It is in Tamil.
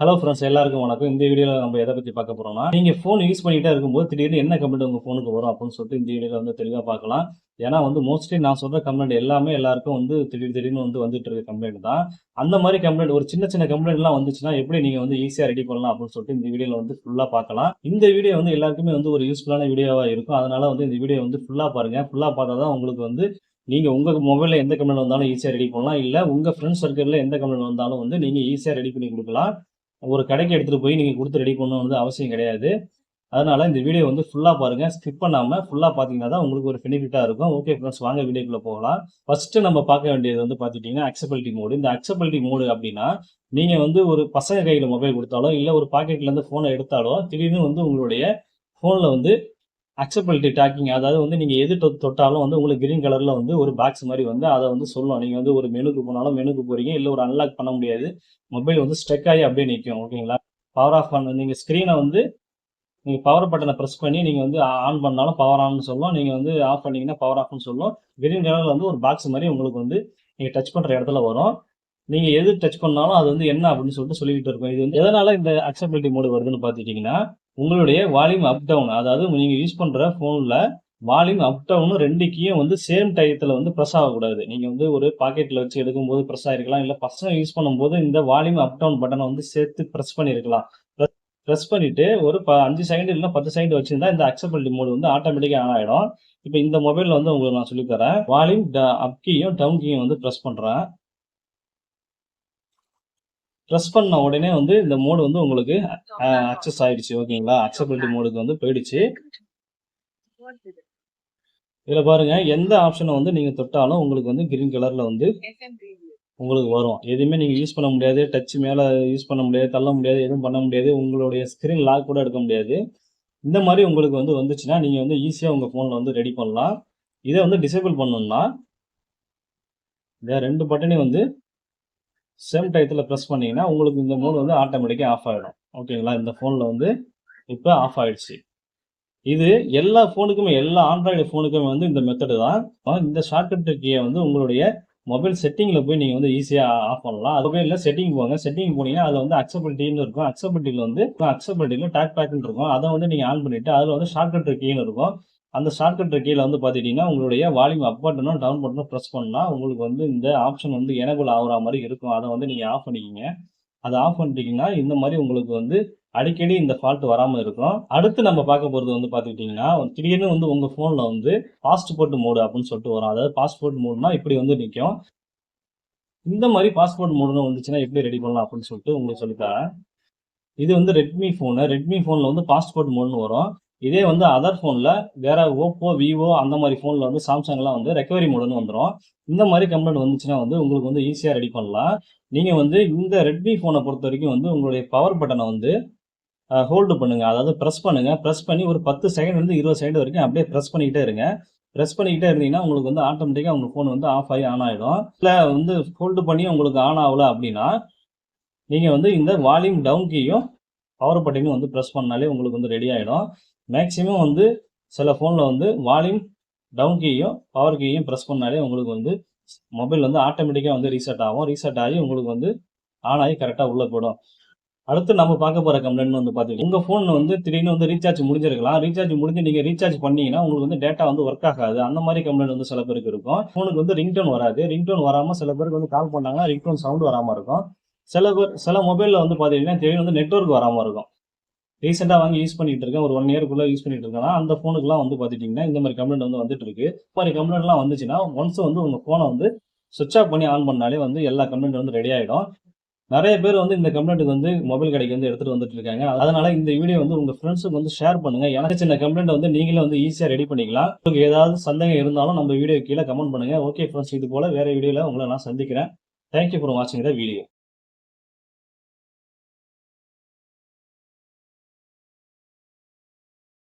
ஹலோ ஃப்ரெண்ட்ஸ் எல்லாருக்கும் வணக்கம். இந்த வீடியோவில் நம்ம எதை பற்றி பார்க்க போகிறோம்னா நீங்கள் ஃபோன் யூஸ் பண்ணிகிட்டே இருக்கும்போது திடீர்னு என்ன கம்ப்ளைண்ட் உங்கள் ஃபோனுக்கு வரும் அப்படின்னு சொல்லிட்டு இந்த வீடியோவில் வந்து தெளிவாக பார்க்கலாம். ஏன்னா வந்து மோஸ்ட்லி நான் சொல்கிற கம்ப்ளைண்ட் எல்லாமே எல்லாருக்கும் வந்து திடீர் திடீர்னு வந்து வந்துட்டு இருக்க கம்ப்ளைண்ட் தான். அந்த மாதிரி கம்ப்ளைண்ட் ஒரு சின்ன சின்ன கம்ப்ளைண்ட்லாம் வந்துச்சுன்னா எப்படி நீங்கள் வந்து ஈஸியாக ரெடி பண்ணலாம் அப்படின்னு சொல்லிட்டு இந்த வீடியோவில் வந்து ஃபுல்லாக பார்க்கலாம். இந்த வீடியோ வந்து எல்லாருக்குமே வந்து ஒரு யூஸ்ஃபுல்லான வீடியோவாக இருக்கும். அதனால் வந்து இந்த வீடியோ வந்து ஃபுல்லாக பாருங்கள் ஃபுல்லாக பார்த்தா தான் உங்களுக்கு வந்து நீங்கள் உங்கள் மொபைலில் எந்த கம்ப்ளைண்ட் வந்தாலும் ஈஸியாக ரெடி பண்ணலாம். இல்லை உங்கள் ஃப்ரெண்ட்ஸ் சர்க்கிளில் எந்த கம்ப்ளைண்ட் வந்தாலும் வந்து நீங்கள் ஈஸியாக ரெடி பண்ணி கொடுக்கலாம். ஒரு கடைக்கு எடுத்துகிட்டு போய் நீங்கள் கொடுத்து ரெடி பண்ணணும் வந்து அவசியம் கிடையாது. அதனால் இந்த வீடியோ வந்து ஃபுல்லாக பாருங்கள் ஸ்கிப் பண்ணாமல் ஃபுல்லாக பார்த்தீங்கன்னா தான் உங்களுக்கு ஒரு பெனிஃபிட்டாக இருக்கும். ஓகே ஃப்ரெண்ட்ஸ் வாங்க வீடியோக்குள்ளே போகலாம். ஃபஸ்ட்டு நம்ம பார்க்க வேண்டியது வந்து பார்த்துட்டிங்கன்னா அக்சபிலிட்டி மோடு இந்த அக்சபிலிட்டி மோடு அப்படின்னா நீங்கள் வந்து ஒரு பசங்க கையில் மொபைல் கொடுத்தாலோ இல்லை ஒரு பாக்கெட்லேருந்து ஃபோனை எடுத்தாலோ திடீர்னு வந்து உங்களுடைய ஃபோனில் வந்து அக்செப்டபிலிட்டி டாக்கிங் அதாவது வந்து நீங்கள் எது தொட்டாலும் வந்து உங்களுக்கு கிரீன் கலரில் வந்து ஒரு பாக்ஸ் மாதிரி வந்து அதை வந்து சொல்லணும். நீங்கள் வந்து ஒரு மெனுக்கு போனாலும் மெனுக்கு போகிறீங்க இல்லை ஒரு அன்லாக் பண்ண முடியாது. மொபைல் வந்து ஸ்ட்ரக் ஆகி அப்படியே நிற்கும் ஓகேங்களா பவர் ஆஃப் பண்ண நீங்கள் ஸ்க்ரீனை வந்து நீங்கள் பவர் பட்டனை ப்ரெஸ் பண்ணி நீங்கள் வந்து ஆன் பண்ணாலும் பவர் ஆன்னு சொல்லும். நீங்கள் வந்து ஆஃப் பண்ணீங்கன்னா பவர் ஆஃப்னு சொல்லும். கிரீன் கலரில் வந்து ஒரு பாக்ஸ் மாதிரி உங்களுக்கு வந்து நீங்கள் டச் பண்ணுற இடத்துல வரும். நீங்கள் எது டச் பண்ணாலும் அது வந்து என்ன அப்படின்னு சொல்லிட்டு சொல்லிக்கிட்டு இருக்கும். இது வந்து எதனால் இந்த அக்சபிலிட்டி மோடு வருதுன்னு பார்த்துட்டிங்கன்னா உங்களுடைய வால்யூம் அப் டவுன் அதாவது நீங்கள் யூஸ் பண்ணுற ஃபோனில் வால்யூம் அப் டவுனும் ரெண்டு கீயும் வந்து சேம் டயத்தில் வந்து ப்ரெஸ் ஆகக்கூடாது. நீங்கள் வந்து ஒரு பாக்கெட்டில் வச்சு எடுக்கும்போது ப்ரெஸ் ஆகிருக்கலாம் இல்லை பசங்க யூஸ் பண்ணும்போது இந்த வால்யூம் அப் டவுன் பட்டனை வந்து சேர்த்து ப்ரெஸ் பண்ணியிருக்கலாம் ப்ரெஸ் பண்ணிவிட்டு ஒரு ப அஞ்சு செகண்ட் இல்லைன்னா பத்து செகண்ட் வச்சுருந்தா இந்த அக்சபிலிட்டி மோடு வந்து ஆட்டோமேட்டிக்காக ஆன் ஆகிடும் இப்போ இந்த மொபைலில் வந்து உங்களுக்கு நான் சொல்லித் தரேன் வால்யூம் அப் uh, கீயும் டவுன் கீயும் வந்து ப்ரெஸ் பண்ணுறேன் ப்ரெஸ் பண்ண உடனே வந்து இந்த மோடு வந்து உங்களுக்கு அக்சஸ் ஆயிடுச்சு ஓகேங்களா? அக்சபிலிட்டி மோடுக்கு வந்து போயிடுச்சு. இதில் பாருங்க எந்த ஆப்ஷனை வந்து நீங்கள் தொட்டாலும் உங்களுக்கு வந்து கிரீன் கலரில் வந்து உங்களுக்கு வரும். எதுவுமே நீங்கள் யூஸ் பண்ண முடியாது டச் மேலே யூஸ் பண்ண முடியாது தள்ள முடியாது எதுவும் பண்ண முடியாது உங்களுடைய ஸ்க்ரீன் லாக் கூட எடுக்க முடியாது. இந்த மாதிரி உங்களுக்கு வந்து வந்துச்சுன்னா நீங்கள் வந்து ஈஸியாக உங்கள் ஃபோனில் வந்து ரெடி பண்ணலாம். இதை வந்து டிசேபிள் பண்ணணும்னா இந்த ரெண்டு பட்டனையும் வந்து சேம் டயத்தில் ப்ரெஸ் பண்ணிங்கன்னா உங்களுக்கு இந்த மோடு வந்து ஆட்டோமேட்டிக்காக ஆஃப் ஆகிடும் ஓகேங்களா இந்த ஃபோனில் வந்து இப்போ ஆஃப் ஆகிடுச்சு இது எல்லா ஃபோனுக்குமே எல்லா ஆண்ட்ராய்டு ஃபோனுக்குமே வந்து இந்த மெத்தடு தான். இந்த ஷார்ட்கட் கீயை வந்து உங்களுடைய மொபைல் செட்டிங்கில் போய் நீங்கள் வந்து ஈஸியாக ஆஃப் பண்ணலாம். அதுவே இல்லை செட்டிங் போங்க. செட்டிங் போனீங்கன்னா அதில் வந்து அக்சபிலிட்டின்னு இருக்கும். அக்சபிலிட்டியில் வந்து அக்சபிலிட்டியில் டேக் பேக்னு இருக்கும். அதை வந்து நீங்கள் ஆன் பண்ணிவிட்டு அதில் வந்து ஷார்ட்கட் கீன்னு இருக்கும். அந்த ஷார்ட்கட் கீழே வந்து பார்த்துக்கிட்டிங்கன்னா உங்களுடைய வால்யூம் அப் பட்டனும் டவுன் பட்டனும் ப்ரெஸ் பண்ணால் உங்களுக்கு வந்து இந்த ஆப்ஷன் வந்து எனபிள் ஆகுற மாதிரி இருக்கும். அதை வந்து நீங்கள் ஆஃப் பண்ணிக்கிங்க. அதை ஆஃப் பண்ணிட்டீங்கன்னா இந்த மாதிரி உங்களுக்கு வந்து அடிக்கடி இந்த ஃபால்ட் வராமல் இருக்கும். அடுத்து நம்ம பார்க்க போகிறது வந்து பார்த்துக்கிட்டிங்கன்னா திடீர்னு வந்து உங்கள் ஃபோனில் வந்து பாஸ்போர்ட் மோடு அப்படின்னு சொல்லிட்டு வரும். அதாவது பாஸ்போர்ட் மோடுனா இப்படி வந்து நிற்கும் இந்த மாதிரி பாஸ்போர்ட் மோடுன்னு வந்துச்சுன்னா எப்படி ரெடி பண்ணலாம் அப்படின்னு சொல்லிட்டு உங்களுக்கு சொல்லித்தரேன் இது வந்து ரெட்மி ஃபோனு ரெட்மி ஃபோனில் வந்து பாஸ்போர்ட் மோடுன்னு வரும். இதே வந்து அதர் ஃபோனில் வேற ஓப்போ விவோ அந்த மாதிரி ஃபோனில் வந்து சாம்சங்லாம் வந்து ரெக்கவரி மோடுன்னு வந்துடும் இந்த மாதிரி கம்ப்ளைண்ட் வந்துச்சுன்னா வந்து உங்களுக்கு வந்து ஈஸியாக ரெடி பண்ணலாம். நீங்கள் வந்து இந்த ரெட்மி ஃபோனை பொறுத்த வரைக்கும் வந்து உங்களுடைய பவர் பட்டனை வந்து ஹோல்டு பண்ணுங்கள் அதாவது ப்ரெஸ் பண்ணுங்கள் ப்ரெஸ் பண்ணி ஒரு பத்து செகண்ட் வந்து இருபது செகண்ட் வரைக்கும் அப்படியே ப்ரெஸ் பண்ணிக்கிட்டே இருங்க. ப்ரெஸ் பண்ணிக்கிட்டே இருந்தீங்கன்னா உங்களுக்கு வந்து ஆட்டோமேட்டிக்காக உங்கள் ஃபோன் வந்து ஆஃப் ஆகி ஆன் ஆகிடும் இல்லை வந்து ஹோல்டு பண்ணி உங்களுக்கு ஆன் ஆகலை அப்படின்னா நீங்கள் வந்து இந்த வால்யூம் டவுன் கீயும் பவர் பட்டனையும் வந்து ப்ரெஸ் பண்ணாலே உங்களுக்கு வந்து ரெடி ஆகிடும் மேக்ஸிமம் வந்து சில ஃபோனில் வந்து வால்யூம் டவுன் கீயும் பவர் கீயும் ப்ரெஸ் பண்ணாலே உங்களுக்கு வந்து மொபைல் வந்து ஆட்டோமேட்டிக்காக வந்து ரீசெட் ஆகும். ரீசெட் ஆகி உங்களுக்கு வந்து ஆன் ஆகி கரெக்டாக உள்ளே போயிடும். அடுத்து நம்ம பார்க்க போகிற கம்ப்ளைண்ட் வந்து பார்த்தீங்கன்னா உங்கள் ஃபோன் வந்து திடீர்னு வந்து ரீசார்ஜ் முடிஞ்சிருக்கலாம். ரீசார்ஜ் முடிஞ்சு நீங்கள் ரீசார்ஜ் பண்ணீங்கன்னா உங்களுக்கு வந்து டேட்டா வந்து ஒர்க் ஆகாது. அந்த மாதிரி கம்ப்ளைண்ட் வந்து சில பேருக்கு இருக்கும். ஃபோனுக்கு வந்து ரிங்டோன் வராது. ரிங்டோன் வராமல் சில பேருக்கு வந்து கால் பண்ணாங்கன்னா ரிங்டோன் சவுண்ட் வராமல் இருக்கும். சில பேர் சில மொபைலில் வந்து பார்த்தீங்கன்னா திடீர்னு வந்து நெட்ஒர்க் வராமல் இருக்கும். ரீசெண்டாக வாங்கி யூஸ் பண்ணிகிட்டு இருக்கேன். ஒரு ஒன் இயர்க்குள்ளே யூஸ் பண்ணிட்டு இருக்கேன்னா அந்த ஃபோனுக்குலாம் வந்து பார்த்துட்டிங்கன்னா இந்த மாதிரி கம்ப்ளைண்ட் வந்து வந்துட்டு இருக்கு. இந்த மாதிரி கம்ப்ளைண்ட்லாம் வந்துச்சுன்னா ஒன்ஸ் வந்து உங்கள் ஃபோனை வந்து சுவிட்ச் ஆஃப் பண்ணி ஆன் பண்ணாலே வந்து எல்லா கம்ப்ளைண்ட் வந்து ரெடி ஆகிடும் நிறைய பேர் வந்து இந்த கம்ப்ளைண்ட்டுக்கு வந்து மொபைல் கடைக்கு வந்து எடுத்துகிட்டு வந்துட்டு இருக்காங்க. அதனால இந்த வீடியோ வந்து உங்கள் ஃப்ரெண்ட்ஸுக்கு வந்து ஷேர் பண்ணுங்க. எனக்கு சின்ன கம்ப்ளைண்ட் வந்து நீங்களே வந்து ஈஸியாக ரெடி பண்ணிக்கலாம். உங்களுக்கு ஏதாவது சந்தேகம் இருந்தாலும் நம்ம வீடியோ கீழே கமெண்ட் பண்ணுங்க. ஓகே ஃப்ரெண்ட்ஸ் இது போல வேற வீடியோவில் உங்களை நான் சந்திக்கிறேன். தேங்க்யூ ஃபார் வாட்சிங் த வீடியோ